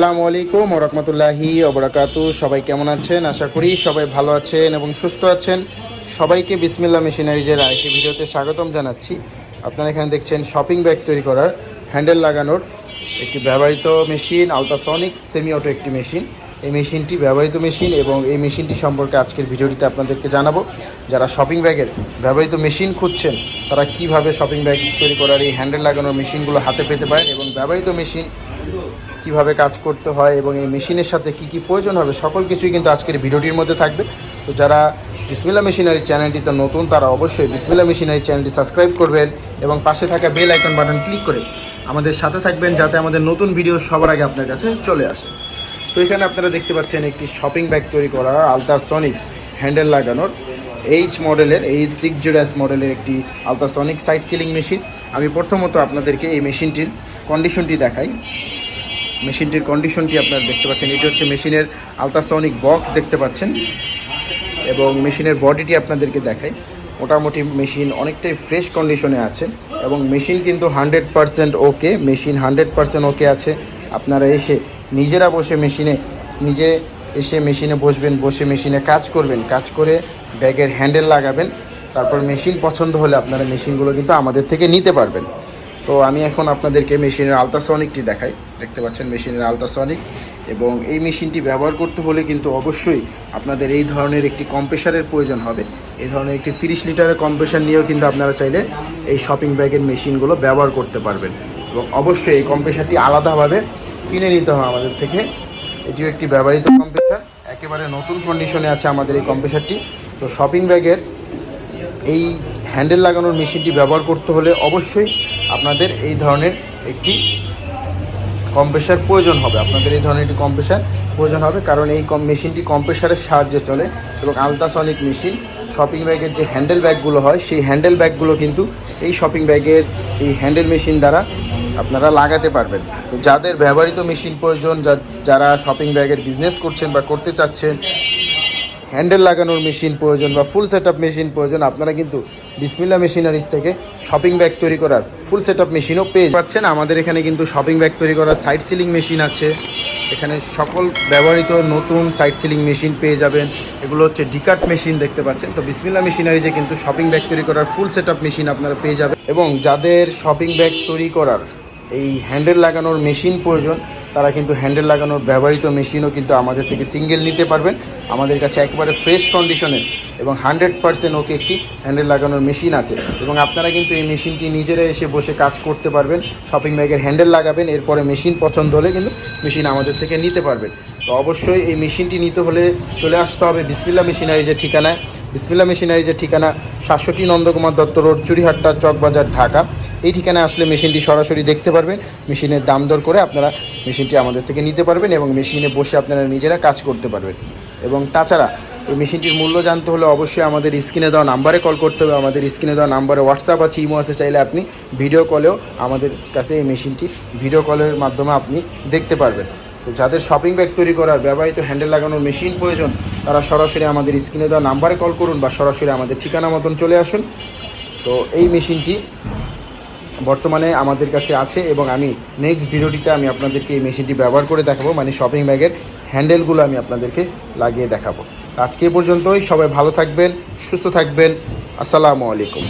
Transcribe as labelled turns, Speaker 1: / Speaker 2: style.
Speaker 1: আসসালামু আলাইকুম রহমতুল্লাহি ওবরাকাতু সবাই কেমন আছেন? আশা করি সবাই ভালো আছেন এবং সুস্থ আছেন। সবাইকে বিসমিল্লা মেশিনারিজের আরেকটি ভিডিওতে স্বাগতম জানাচ্ছি। আপনারা এখানে দেখছেন শপিং ব্যাগ তৈরি করার, হ্যান্ডেল লাগানোর একটি ব্যবহৃত মেশিন, আলট্রাসনিক সেমি অটো একটি মেশিন। এই মেশিনটি ব্যবহৃত মেশিন এবং এই মেশিনটি সম্পর্কে আজকের ভিডিওটিতে আপনাদেরকে জানাব। যারা শপিং ব্যাগের ব্যবহৃত মেশিন খুঁজছেন, তারা কীভাবে শপিং ব্যাগ তৈরি করার এই হ্যান্ডেল লাগানোর মেশিনগুলো হাতে পেতে পারেন এবং ব্যবহৃত মেশিন কীভাবে কাজ করতে হয় এবং এই মেশিনের সাথে কি কি প্রয়োজন হবে, সকল কিছুই কিন্তু আজকের ভিডিওটির মধ্যে থাকবে। তো যারা বিসমিল্লা মেশিনারি চ্যানেলটিতে নতুন, তারা অবশ্যই বিসমিল্লা মেশিনারি চ্যানেলটি সাবস্ক্রাইব করবেন এবং পাশে থাকা বেল আইকন বাটন ক্লিক করে আমাদের সাথে থাকবেন যাতে আমাদের নতুন ভিডিও সবার আগে আপনার কাছে চলে আসে। তো এখানে আপনারা দেখতে পাচ্ছেন একটি শপিং ব্যাগ তৈরি করা আলট্রাসনিক হ্যান্ডেল লাগানোর এইচ মডেলের এইচ সিক্স জিরো এস মডেলের একটি আলট্রাসনিক সাইড সিলিং মেশিন। আমি প্রথমত আপনাদেরকে এই মেশিনটির কন্ডিশনটি দেখাই। মেশিনটির কন্ডিশনটি আপনারা দেখতে পাচ্ছেন। এটি হচ্ছে মেশিনের আলট্রাসনিক বক্স দেখতে পাচ্ছেন এবং মেশিনের বডিটি আপনাদেরকে দেখাই। মোটামুটি মেশিন অনেকটাই ফ্রেশ কন্ডিশনে আছে এবং মেশিন কিন্তু hundred percent okay machine hundred percent okay আছে। আপনারা এসে নিজেরা বসে মেশিনে, নিজে এসে মেশিনে বসবেন, বসে মেশিনে কাজ করবেন। কাজ করে ব্যাগের হ্যান্ডেল লাগাবেন, তারপর মেশিন পছন্দ হলে আপনারা মেশিনগুলো কিন্তু আমাদের থেকে নিতে পারবেন। তো আমি এখন আপনাদেরকে মেশিনের আলট্রাসনিকটি দেখাই। দেখতে পাচ্ছেন মেশিনের আলট্রাসনিক এবং এই মেশিনটি ব্যবহার করতে হলে কিন্তু অবশ্যই আপনাদের এই ধরনের একটি কম্প্রেসারের প্রয়োজন হবে। এই ধরনের একটি তিরিশ লিটারের কম্প্রেসার নিয়েও কিন্তু আপনারা চাইলে এই শপিং ব্যাগের মেশিনগুলো ব্যবহার করতে পারবেন। এবং অবশ্যই এই কম্প্রেসারটি আলাদাভাবে কিনে নিতে হবে আমাদের থেকে। এটিও একটি ব্যবহৃত কম্প্রেসার একেবারে নতুন কন্ডিশনে আছে আমাদের এই কম্প্রেসারটি তো শপিং ব্যাগের এই হ্যান্ডেল লাগানোর মেশিনটি ব্যবহার করতে হলে অবশ্যই আপনাদের এই ধরনের একটি কম্প্রেসার প্রয়োজন হবে। আপনাদের এই ধরনের একটি কম্প্রেসার প্রয়োজন হবে, কারণ এই কম মেশিনটি কম্প্রেসারের সাহায্যে চলে এবং আলট্রাসনিক মেশিন শপিং ব্যাগের যে হ্যান্ডেল ব্যাগগুলো হয়, সেই হ্যান্ডেল ব্যাগগুলো কিন্তু এই শপিং ব্যাগের এই হ্যান্ডেল মেশিন দ্বারা আপনারা লাগাতে পারবেন। তো যাদের ব্যবহৃত মেশিন প্রয়োজন, যা- যারা শপিং ব্যাগের বিজনেস করছেন বা করতে চাচ্ছেন হ্যান্ডেল লাগানোর মেশিন প্রয়োজন বা ফুল সেট মেশিন প্রয়োজন, আপনারা কিন্তু বিসমিল্লা মেশিনারিজ থেকে শপিং ব্যাগ তৈরি করার ফুল সেট আপ মেশিনও পেয়ে পাচ্ছেন, আমাদের এখানে কিন্তু শপিং ব্যাগ তৈরি করার সাইড সিলিং মেশিন আছে। এখানে সকল ব্যবহৃত নতুন সাইড সিলিং মেশিন পেয়ে যাবেন। এগুলো হচ্ছে ডিকাট মেশিন দেখতে পাচ্ছেন। তো বিসমিল্লা মেশিনারিজে কিন্তু শপিং ব্যাগ তৈরি করার ফুল সেট আপ মেশিন আপনারা পেয়ে যাবেন। এবং যাদের শপিং ব্যাগ তৈরি করার এই হ্যান্ডেল লাগানোর মেশিন প্রয়োজন তারা কিন্তু হ্যান্ডেল লাগানোর ব্যবহৃত মেশিনও কিন্তু আমাদের থেকে সিঙ্গেল নিতে পারবেন। আমাদের কাছে একেবারে ফ্রেশ কন্ডিশনের এবং হান্ড্রেড পার্সেন্ট ওকে একটি হ্যান্ডেল লাগানোর মেশিন আছে। এবং আপনারা কিন্তু এই মেশিনটি নিজেরা এসে বসে কাজ করতে পারবেন, শপিং ব্যাগের হ্যান্ডেল লাগাবেন, এরপরে মেশিন পছন্দ হলে কিন্তু মেশিন আমাদের থেকে নিতে পারবেন। তো অবশ্যই এই মেশিনটি নিতে হলে চলে আসতে হবে বিসমিল্লা মেশিনারিজের ঠিকানায়। বিসমিল্লা মেশিনারিজের ঠিকানা, সাতষট্টি নন্দকুমার দত্ত রোড চুরিহাট্টা চকবাজার, ঢাকা। এই ঠিকানায় আসলে মেশিনটি সরাসরি দেখতে পারবেন। মেশিনের দাম দর করে আপনারা মেশিনটি আমাদের থেকে নিতে পারবেন এবং মেশিনে বসে আপনারা নিজেরা কাজ করতে পারবেন। এবং তাছাড়া এই মেশিনটির মূল্য জানতে হলে অবশ্যই আমাদের স্ক্রিনে দেওয়া নাম্বারে কল করতে হবে। আমাদের স্ক্রিনে দেওয়া নাম্বারে হোয়াটসঅ্যাপ আছে, ইমো আছে, চাইলে আপনি ভিডিও কলেও আমাদের কাছে এই মেশিনটি ভিডিও কলের মাধ্যমে আপনি দেখতে পারবেন। তো যাদের শপিং ব্যাগ তৈরি করার, ব্যবহৃত হ্যান্ডেল লাগানোর মেশিন প্রয়োজন, তারা সরাসরি আমাদের স্ক্রিনে দেওয়া নাম্বারে কল করুন বা সরাসরি আমাদের ঠিকানা মতন চলে আসুন। তো এই মেশিনটি বর্তমানে আমাদের কাছে আছে এবং আমি নেক্সট ভিডিওটিতে আমি আপনাদেরকে এই মেশিনটি ব্যবহার করে দেখাবো মানে শপিং ব্যাগের হ্যান্ডেলগুলো আমি আপনাদেরকে লাগিয়ে দেখাবো। আজকে পর্যন্তই, সবাই ভালো থাকবেন, সুস্থ থাকবেন, আসসালামু আলাইকুম।